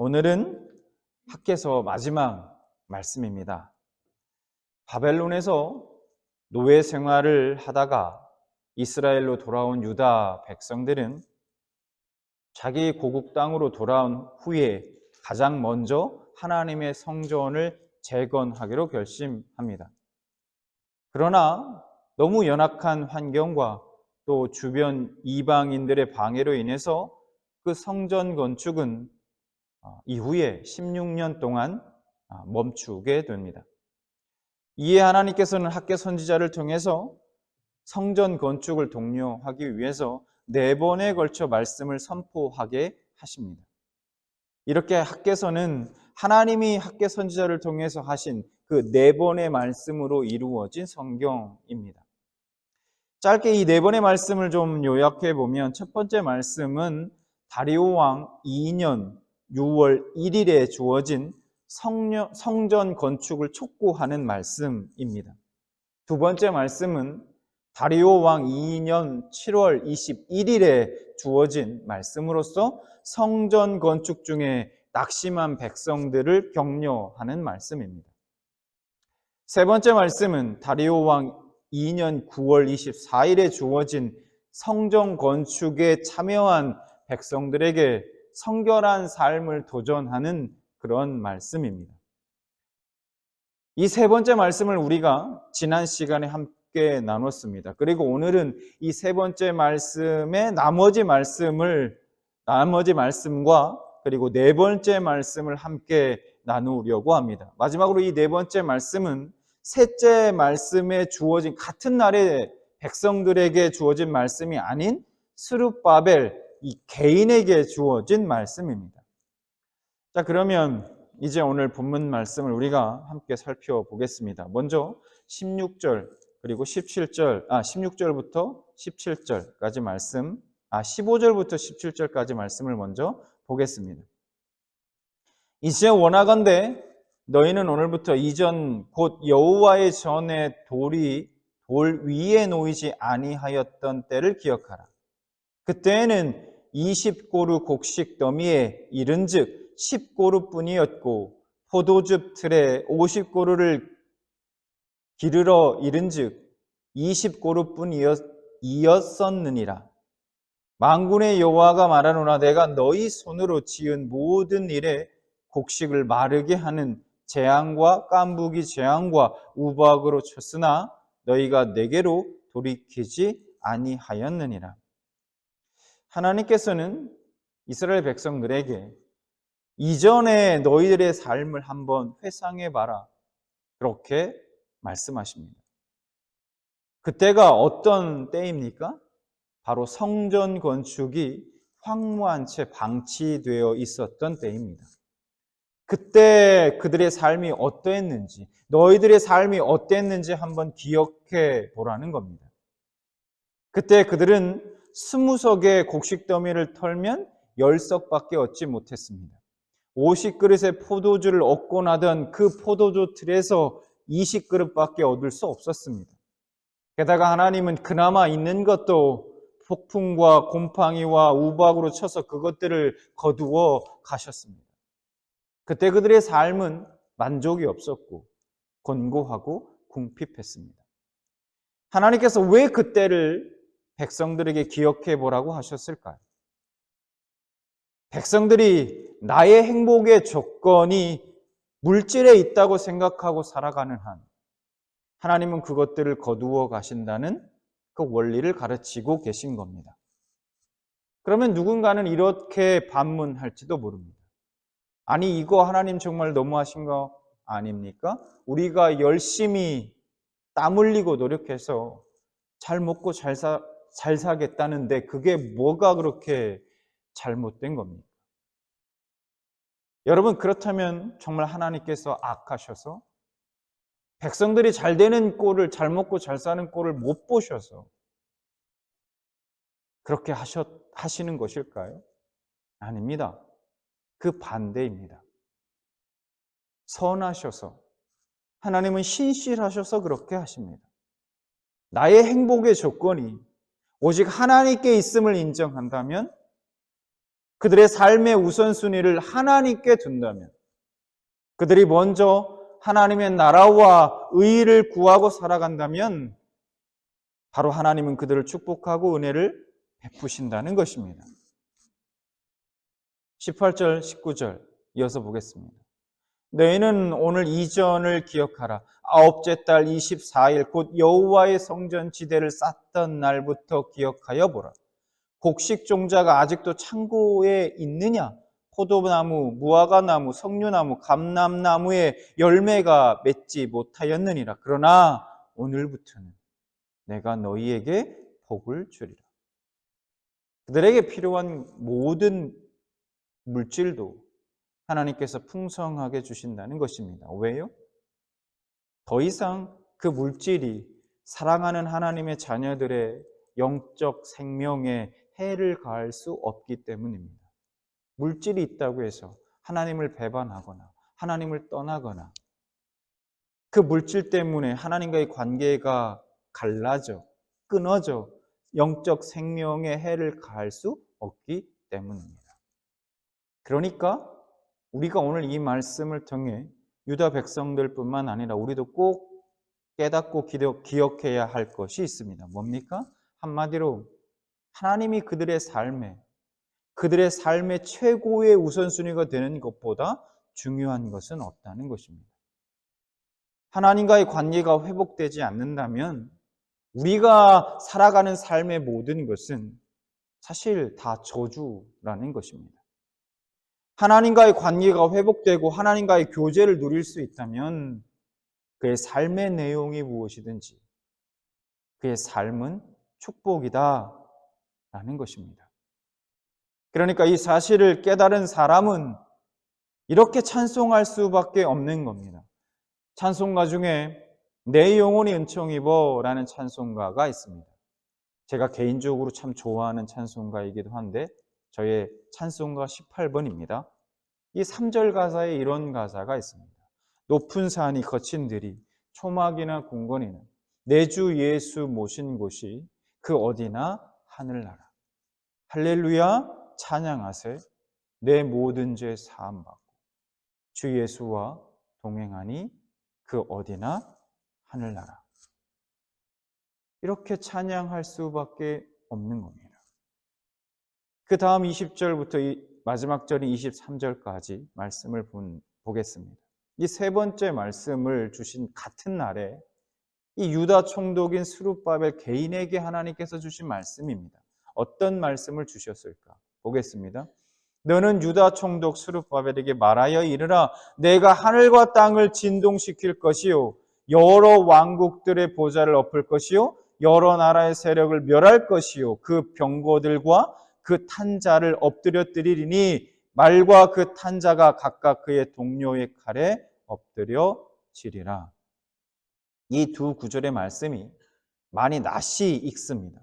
오늘은 학계서 마지막 말씀입니다. 바벨론에서 노예 생활을 하다가 이스라엘로 돌아온 유다 백성들은 자기 고국 땅으로 돌아온 후에 가장 먼저 하나님의 성전을 재건하기로 결심합니다. 그러나 너무 연약한 환경과 또 주변 이방인들의 방해로 인해서 그 성전 건축은 어, 이후에 16년 동안 아, 멈추게 됩니다. 이에 하나님께서는 학계 선지자를 통해서 성전 건축을 독려하기 위해서 네 번에 걸쳐 말씀을 선포하게 하십니다. 이렇게 학계서는 하나님이 학계 선지자를 통해서 하신 그 네 번의 말씀으로 이루어진 성경입니다. 짧게 이 네 번의 말씀을 좀 요약해 보면 첫 번째 말씀은 다리오 왕 2년 6월 1일에 주어진 성녀, 성전 건축을 촉구하는 말씀입니다. 두 번째 말씀은 다리오 왕 2년 7월 21일에 주어진 말씀으로서 성전 건축 중에 낙심한 백성들을 격려하는 말씀입니다. 세 번째 말씀은 다리오 왕 2년 9월 24일에 주어진 성전 건축에 참여한 백성들에게 성결한 삶을 도전하는 그런 말씀입니다. 이 세 번째 말씀을 우리가 지난 시간에 함께 나눴습니다. 그리고 오늘은 이 세 번째 말씀의 나머지 말씀을 나머지 말씀과 그리고 네 번째 말씀을 함께 나누려고 합니다. 마지막으로 이 네 번째 말씀은 셋째 말씀에 주어진 같은 날에 백성들에게 주어진 말씀이 아닌 스룹바벨 이 개인에게 주어진 말씀입니다. 자, 그러면 이제 오늘 본문 말씀을 우리가 함께 살펴보겠습니다. 먼저 16절 그리고 17절, 아, 16절부터 17절까지 말씀, 아, 15절부터 17절까지 말씀을 먼저 보겠습니다. 이제 원하건대 너희는 오늘부터 이전 곧 여호와의 전에 돌이 돌 위에 놓이지 아니하였던 때를 기억하라. 그때에는 20고루 곡식 더미에 이른즉 10고루뿐이었고 포도즙 틀에 50고루를 기르러 이른즉 20고루뿐이었었느니라. 망군의 여호와가 말하노라 내가 너희 손으로 지은 모든 일에 곡식을 마르게 하는 재앙과 깐부기 재앙과 우박으로 쳤으나 너희가 내게로 돌이키지 아니하였느니라. 하나님께서는 이스라엘 백성들에게 이전에 너희들의 삶을 한번 회상해 봐라. 그렇게 말씀하십니다. 그때가 어떤 때입니까? 바로 성전 건축이 황무한 채 방치되어 있었던 때입니다. 그때 그들의 삶이 어떠했는지, 너희들의 삶이 어땠는지 한번 기억해 보라는 겁니다. 그때 그들은 스무 석의 곡식 더미를 털면 열 석밖에 얻지 못했습니다. 50그릇의 포도주를 얻고 나던 그 포도주 틀에서 20그릇밖에 얻을 수 없었습니다. 게다가 하나님은 그나마 있는 것도 폭풍과 곰팡이와 우박으로 쳐서 그것들을 거두어 가셨습니다. 그때 그들의 삶은 만족이 없었고 곤고하고 궁핍했습니다. 하나님께서 왜 그때를 백성들에게 기억해 보라고 하셨을까요? 백성들이 나의 행복의 조건이 물질에 있다고 생각하고 살아가는 한, 하나님은 그것들을 거두어 가신다는 그 원리를 가르치고 계신 겁니다. 그러면 누군가는 이렇게 반문할지도 모릅니다. 아니, 이거 하나님 정말 너무하신 거 아닙니까? 우리가 열심히 땀 흘리고 노력해서 잘 먹고 잘, 사, 잘 사겠다는데 그게 뭐가 그렇게 잘못된 겁니까? 여러분, 그렇다면 정말 하나님께서 악하셔서 백성들이 잘 되는 꼴을, 잘 먹고 잘 사는 꼴을 못 보셔서 그렇게 하셨, 하시는 것일까요? 아닙니다. 그 반대입니다. 선하셔서, 하나님은 신실하셔서 그렇게 하십니다. 나의 행복의 조건이 오직 하나님께 있음을 인정한다면 그들의 삶의 우선순위를 하나님께 둔다면, 그들이 먼저 하나님의 나라와 의를 구하고 살아간다면, 바로 하나님은 그들을 축복하고 은혜를 베푸신다는 것입니다. 18절, 19절 이어서 보겠습니다. 너희는 오늘 이전을 기억하라. 아홉째 달 24일 곧 여호와의 성전 지대를 쌓던 날부터 기억하여 보라. 곡식 종자가 아직도 창고에 있느냐? 포도나무, 무화과나무, 석류나무, 감람나무에 열매가 맺지 못하였느니라. 그러나 오늘부터는 내가 너희에게 복을 주리라. 그들에게 필요한 모든 물질도 하나님께서 풍성하게 주신다는 것입니다. 왜요? 더 이상 그 물질이 사랑하는 하나님의 자녀들의 영적 생명에 해를 가할 수 없기 때문입니다. 물질이 있다고 해서 하나님을 배반하거나 하나님을 떠나거나 그 물질 때문에 하나님과의 관계가 갈라져, 끊어져 영적 생명에 해를 가할 수 없기 때문입니다. 그러니까 우리가 오늘 이 말씀을 통해 유다 백성들뿐만 아니라 우리도 꼭 깨닫고 기억해야 할 것이 있습니다. 뭡니까? 한마디로 하나님이 그들의 삶에 그들의 삶의 최고의 우선순위가 되는 것보다 중요한 것은 없다는 것입니다. 하나님과의 관계가 회복되지 않는다면 우리가 살아가는 삶의 모든 것은 사실 다 저주라는 것입니다. 하나님과의 관계가 회복되고 하나님과의 교제를 누릴 수 있다면 그의 삶의 내용이 무엇이든지 그의 삶은 축복이다 라는 것입니다. 그러니까 이 사실을 깨달은 사람은 이렇게 찬송할 수밖에 없는 겁니다. 찬송가 중에 내 영혼이 은총 입어 라는 찬송가가 있습니다. 제가 개인적으로 참 좋아하는 찬송가이기도 한데 저의 찬송가 18번입니다. 이 3절 가사에 이런 가사가 있습니다. 높은 산이 거친 들이 초막이나 공건이나 내 주 예수 모신 곳이 그 어디나 하늘나라. 할렐루야 찬양하세 내 모든 죄 사함 받고 주 예수와 동행하니 그 어디나 하늘나라. 이렇게 찬양할 수밖에 없는 겁니다. 그 다음 20절부터 마지막 절인 23절까지 말씀을 보겠습니다. 이 세 번째 말씀을 주신 같은 날에 이 유다 총독인 스룹바벨 개인에게 하나님께서 주신 말씀입니다. 어떤 말씀을 주셨을까? 보겠습니다. 너는 유다 총독 스룹바벨에게 말하여 이르라 내가 하늘과 땅을 진동시킬 것이요 여러 왕국들의 보좌를 엎을 것이요 여러 나라의 세력을 멸할 것이요 그 병거들과 그 탄자를 엎드려뜨리리니 말과 그 탄자가 각각 그의 동료의 칼에 엎드려지리라. 이 두 구절의 말씀이 많이 낯이 익습니다.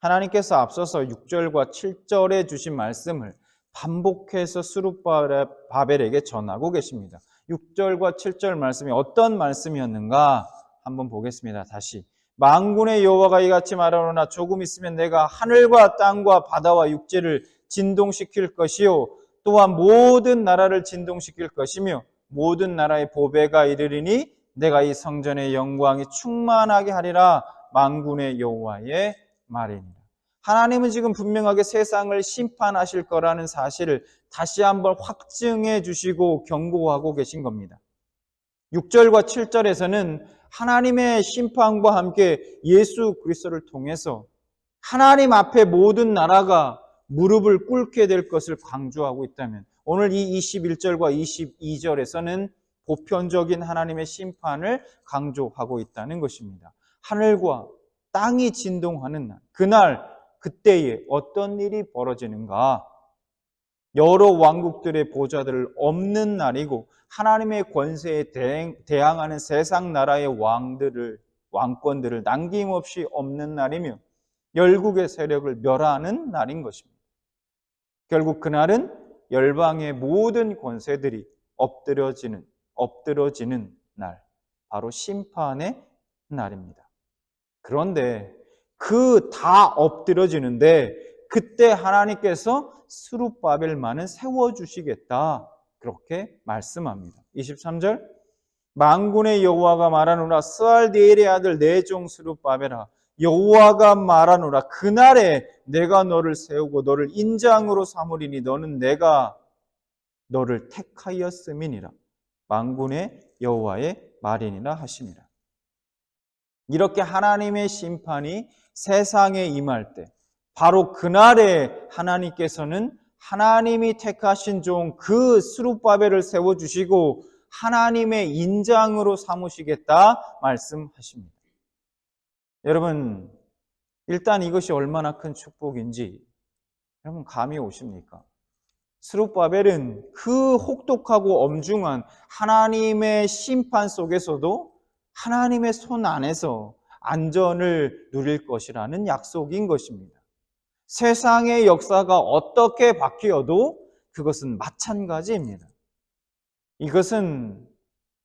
하나님께서 앞서서 6절과 7절에 주신 말씀을 반복해서 수룹바벨에게 전하고 계십니다. 6절과 7절 말씀이 어떤 말씀이었는가 한번 보겠습니다. 다시 망군의 여호와가 이같이 말하노나 조금 있으면 내가 하늘과 땅과 바다와 육지를 진동시킬 것이요 또한 모든 나라를 진동시킬 것이며 모든 나라의 보배가 이르리니 내가 이 성전의 영광이 충만하게 하리라 망군의 여호와의 말이니라. 하나님은 지금 분명하게 세상을 심판하실 거라는 사실을 다시 한번 확증해 주시고 경고하고 계신 겁니다. 6절과 7절에서는 하나님의 심판과 함께 예수 그리스도를 통해서 하나님 앞에 모든 나라가 무릎을 꿇게 될 것을 강조하고 있다면 오늘 이 21절과 22절에서는 보편적인 하나님의 심판을 강조하고 있다는 것입니다. 하늘과 땅이 진동하는 날, 그날, 그때에 어떤 일이 벌어지는가? 여러 왕국들의 보좌들을 없는 날이고 하나님의 권세에 대항, 하는 세상 나라의 왕들을 왕권들을 남김없이 없는 날이며 열국의 세력을 멸하는 날인 것입니다. 결국 그날은 열방의 모든 권세들이 엎드려지는 엎드러지는 날, 바로 심판의 날입니다. 그런데 그 다 엎드려지는데 그때 하나님께서 스룹바벨만은 세워주시겠다. 그렇게 말씀합니다. 23절. 망군의 여호와가 말하노라. 스알디엘의 아들 내종 스룹바벨아 여호와가 말하노라. 그날에 내가 너를 세우고 너를 인장으로 삼으리니 너는 내가 너를 택하였음이니라. 망군의 여호와의 말이니라 하시니라. 이렇게 하나님의 심판이 세상에 임할 때 바로 그날에 하나님께서는 하나님이 택하신 종 그 스룹바벨을 세워 주시고 하나님의 인장으로 삼으시겠다 말씀하십니다. 여러분, 일단 이것이 얼마나 큰 축복인지 여러분 감이 오십니까? 스룹바벨은 그 혹독하고 엄중한 하나님의 심판 속에서도 하나님의 손 안에서 안전을 누릴 것이라는 약속인 것입니다. 세상의 역사가 어떻게 바뀌어도 그것은 마찬가지입니다. 이것은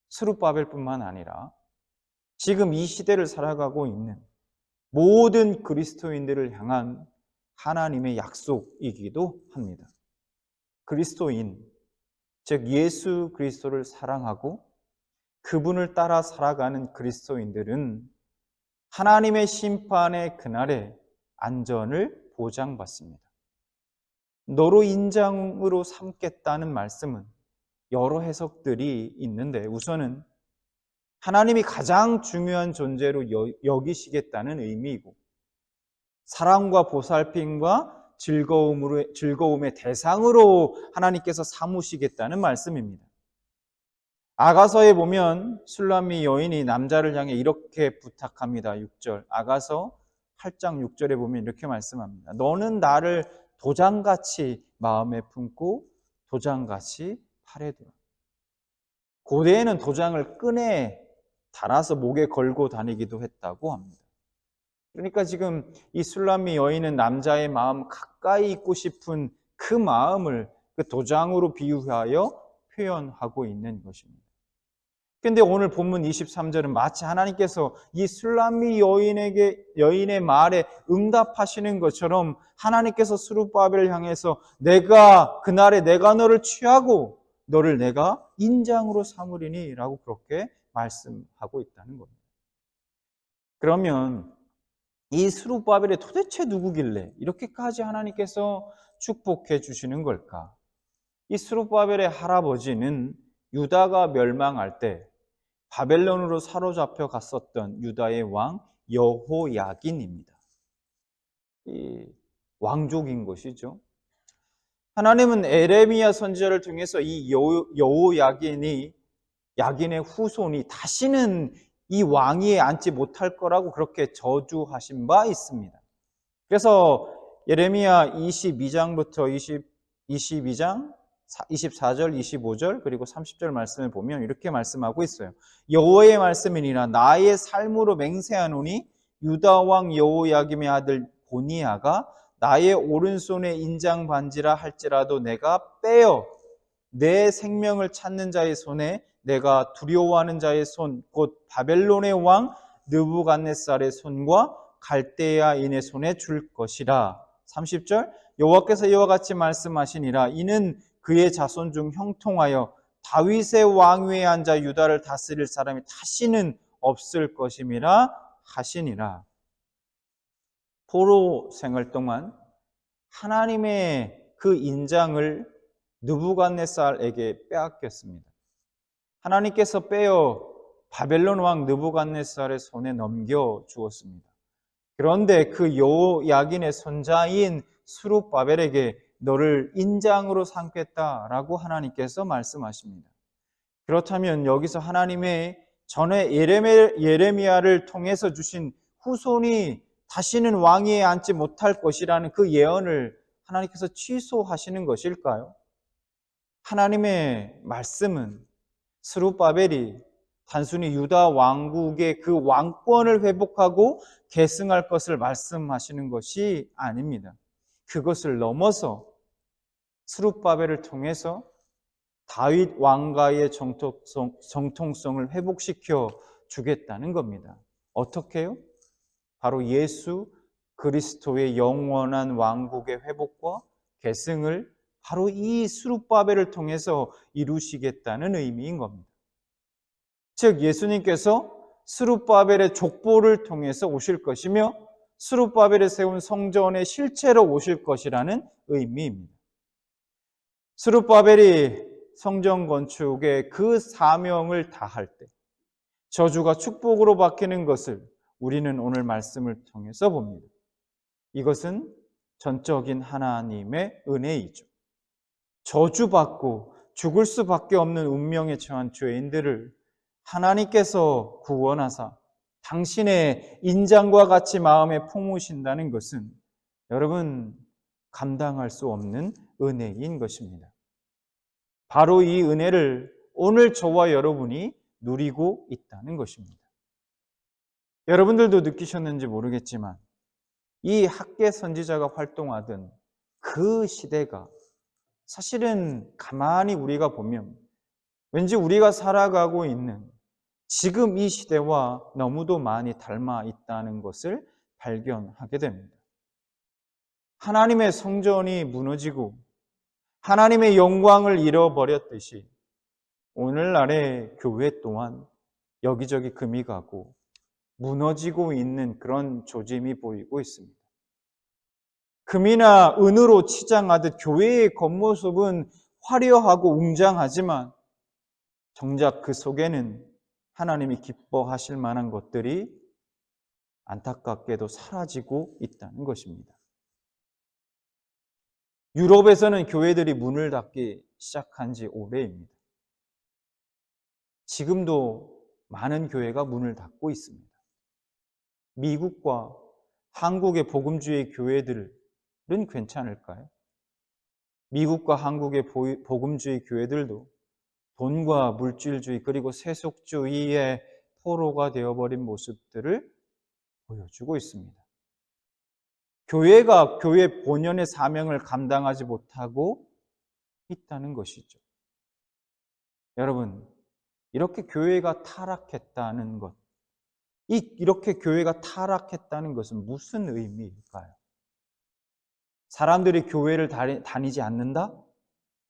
스룹바벨뿐만 아니라 지금 이 시대를 살아가고 있는 모든 그리스도인들을 향한 하나님의 약속이기도 합니다. 그리스도인, 즉 예수 그리스도를 사랑하고 그분을 따라 살아가는 그리스도인들은 하나님의 심판의 그날에 안전을 보장받습니다. 너로 인장으로 삼겠다는 말씀은 여러 해석들이 있는데 우선은 하나님이 가장 중요한 존재로 여기시겠다는 의미이고 사랑과 보살핌과 즐거움으로, 즐거움의 대상으로 하나님께서 삼으시겠다는 말씀입니다. 아가서에 보면 술람미 여인이 남자를 향해 이렇게 부탁합니다. 6절. 아가서 8장 6절에 보면 이렇게 말씀합니다. 너는 나를 도장같이 마음에 품고 도장같이 팔에 두라. 고대에는 도장을 끈에 달아서 목에 걸고 다니기도 했다고 합니다. 그러니까 지금 이 술람미 여인은 남자의 마음 가까이 있고 싶은 그 마음을 그 도장으로 비유하여 표현하고 있는 것입니다. 근데 오늘 본문 23절은 마치 하나님께서 이 술람미 여인에게 여인의 말에 응답하시는 것처럼 하나님께서 수르바벨을 향해서 내가 그날에 내가 너를 취하고 너를 내가 인장으로 삼으리니라고 그렇게 말씀하고 있다는 겁니다. 그러면 이 스룹바벨이 도대체 누구길래 이렇게까지 하나님께서 축복해 주시는 걸까? 이 스룹바벨의 할아버지는 유다가 멸망할 때 바벨론으로 사로잡혀 갔었던 유다의 왕 여호야긴입니다. 이 왕족인 것이죠. 하나님은 에레미야 선지자를 통해서 이 여호야긴이 야긴의 후손이 다시는 이 왕위에 앉지 못할 거라고 그렇게 저주하신 바 있습니다. 그래서 예레미야 22장부터 20, 22장 24절, 25절 그리고 30절 말씀을 보면 이렇게 말씀하고 있어요. 여호와의 말씀이니라 나의 삶으로 맹세하노니 유다 왕 여호야김의 아들 고니야가 나의 오른손에 인장 반지라 할지라도 내가 빼어 내 생명을 찾는 자의 손에 내가 두려워하는 자의 손, 곧 바벨론의 왕 느부갓네살의 손과 갈대아인의 손에 줄 것이라. 30절 여호와께서 이와 같이 말씀하시니라 이는 그의 자손 중 형통하여 다윗의 왕위에 앉아 유다를 다스릴 사람이 다시는 없을 것임이라 하시니라. 포로 생활 동안 하나님의 그 인장을 느부갓네살에게 빼앗겼습니다. 하나님께서 빼어 바벨론 왕 느부갓네살의 손에 넘겨 주었습니다. 그런데 그 요야긴의 손자인 수룹바벨에게 너를 인장으로 삼겠다라고 하나님께서 말씀하십니다. 그렇다면 여기서 하나님의 전에 예레미야를 통해서 주신 후손이 다시는 왕위에 앉지 못할 것이라는 그 예언을 하나님께서 취소하시는 것일까요? 하나님의 말씀은 스루바벨이 단순히 유다 왕국의 그 왕권을 회복하고 계승할 것을 말씀하시는 것이 아닙니다. 그것을 넘어서 스룹바벨을 통해서 다윗 왕가의 정통성, 정통성을 회복시켜 주겠다는 겁니다. 어떻게요? 바로 예수 그리스도의 영원한 왕국의 회복과 계승을 바로 이 수룹바벨을 통해서 이루시겠다는 의미인 겁니다. 즉 예수님께서 수룹바벨의 족보를 통해서 오실 것이며 수룹바벨에 세운 성전의 실체로 오실 것이라는 의미입니다. 수룹바벨이 성전 건축의 그 사명을 다할 때 저주가 축복으로 바뀌는 것을 우리는 오늘 말씀을 통해서 봅니다. 이것은 전적인 하나님의 은혜이죠. 저주받고 죽을 수밖에 없는 운명에 처한 죄인들을 하나님께서 구원하사 당신의 인장과 같이 마음에 품으신다는 것은 여러분 감당할 수 없는 은혜인 것입니다. 바로 이 은혜를 오늘 저와 여러분이 누리고 있다는 것입니다. 여러분들도 느끼셨는지 모르겠지만 이 학계 선지자가 활동하던 그 시대가 사실은 가만히 우리가 보면 왠지 우리가 살아가고 있는 지금 이 시대와 너무도 많이 닮아 있다는 것을 발견하게 됩니다. 하나님의 성전이 무너지고 하나님의 영광을 잃어버렸듯이 오늘날의 교회 또한 여기저기 금이 가고 무너지고 있는 그런 조짐이 보이고 있습니다. 금이나 은으로 치장하듯 교회의 겉모습은 화려하고 웅장하지만 정작 그 속에는 하나님이 기뻐하실 만한 것들이 안타깝게도 사라지고 있다는 것입니다. 유럽에서는 교회들이 문을 닫기 시작한 지 오래입니다. 지금도 많은 교회가 문을 닫고 있습니다. 미국과 한국의 복음주의 교회들은 괜찮을까요? 미국과 한국의 복음주의 교회들도 돈과 물질주의 그리고 세속주의의 포로가 되어버린 모습들을 보여주고 있습니다. 교회가 교회 본연의 사명을 감당하지 못하고 있다는 것이죠. 여러분, 이렇게 교회가 타락했다는 것, 이, 이렇게 교회가 타락했다는 것은 무슨 의미일까요? 사람들이 교회를 다니지 않는다?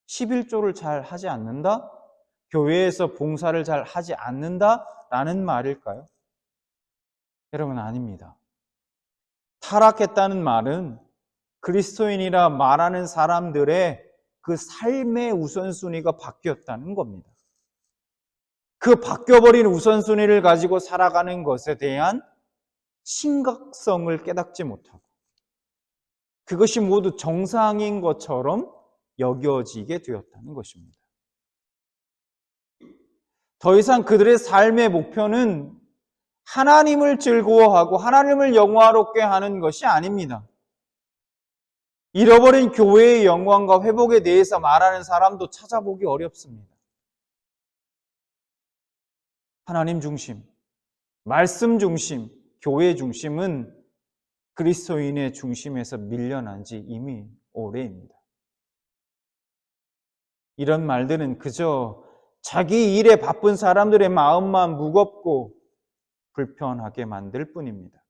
11조를 잘 하지 않는다? 교회에서 봉사를 잘 하지 않는다 라는 말일까요? 여러분 아닙니다. 타락했다는 말은 그리스도인이라 말하는 사람들의 그 삶의 우선순위가 바뀌었다는 겁니다. 그 바뀌어버린 우선순위를 가지고 살아가는 것에 대한 심각성을 깨닫지 못하고 그것이 모두 정상인 것처럼 여겨지게 되었다는 것입니다. 더 이상 그들의 삶의 목표는 하나님을 즐거워하고 하나님을 영화롭게 하는 것이 아닙니다. 잃어버린 교회의 영광과 회복에 대해서 말하는 사람도 찾아보기 어렵습니다. 하나님 중심, 말씀 중심, 교회 중심은 그리스도인의 중심에서 밀려난 지 이미 오래입니다. 이런 말들은 그저 자기 일에 바쁜 사람들의 마음만 무겁고 불편하게 만들 뿐입니다.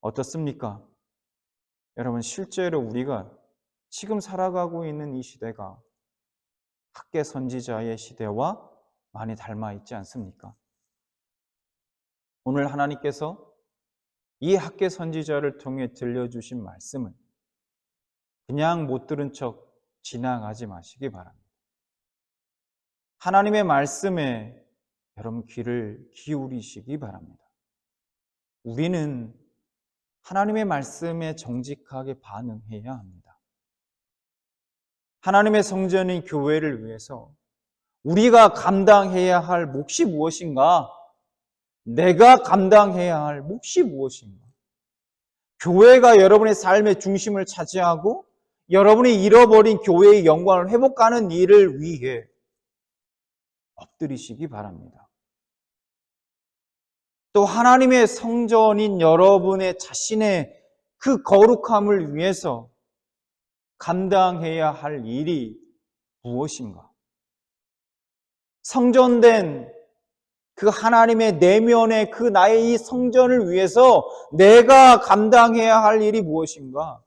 어떻습니까? 여러분, 실제로 우리가 지금 살아가고 있는 이 시대가 학계 선지자의 시대와 많이 닮아 있지 않습니까? 오늘 하나님께서 이 학계 선지자를 통해 들려주신 말씀을 그냥 못 들은 척 지나가지 마시기 바랍니다. 하나님의 말씀에 여러분 귀를 기울이시기 바랍니다. 우리는 하나님의 말씀에 정직하게 반응해야 합니다. 하나님의 성전인 교회를 위해서 우리가 감당해야 할 몫이 무엇인가? 내가 감당해야 할 몫이 무엇인가? 교회가 여러분의 삶의 중심을 차지하고 여러분이 잃어버린 교회의 영광을 회복하는 일을 위해 엎드리시기 바랍니다. 또 하나님의 성전인 여러분의 자신의 그 거룩함을 위해서 감당해야 할 일이 무엇인가? 성전된 그 하나님의 내면의 그 나의 이 성전을 위해서 내가 감당해야 할 일이 무엇인가?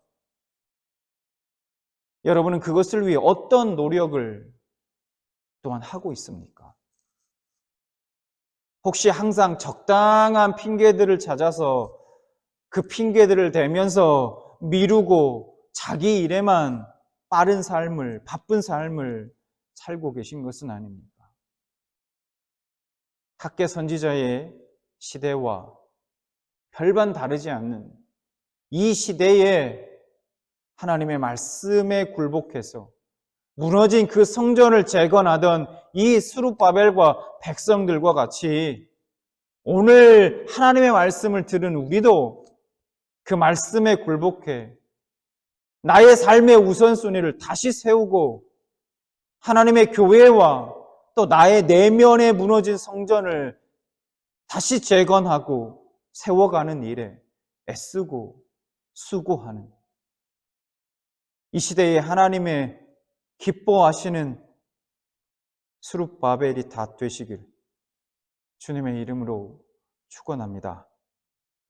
여러분은 그것을 위해 어떤 노력을 또한 하고 있습니까? 혹시 항상 적당한 핑계들을 찾아서 그 핑계들을 대면서 미루고 자기 일에만 빠른 삶을, 바쁜 삶을 살고 계신 것은 아닙니까? 학계 선지자의 시대와 별반 다르지 않는 이 시대에 하나님의 말씀에 굴복해서 무너진 그 성전을 재건하던 이 수룹바벨과 백성들과 같이 오늘 하나님의 말씀을 들은 우리도 그 말씀에 굴복해 나의 삶의 우선순위를 다시 세우고 하나님의 교회와 또 나의 내면에 무너진 성전을 다시 재건하고 세워가는 일에 애쓰고 수고하는 이 시대에 하나님의 기뻐하시는 수룹바벨이 다 되시길 주님의 이름으로 축원합니다.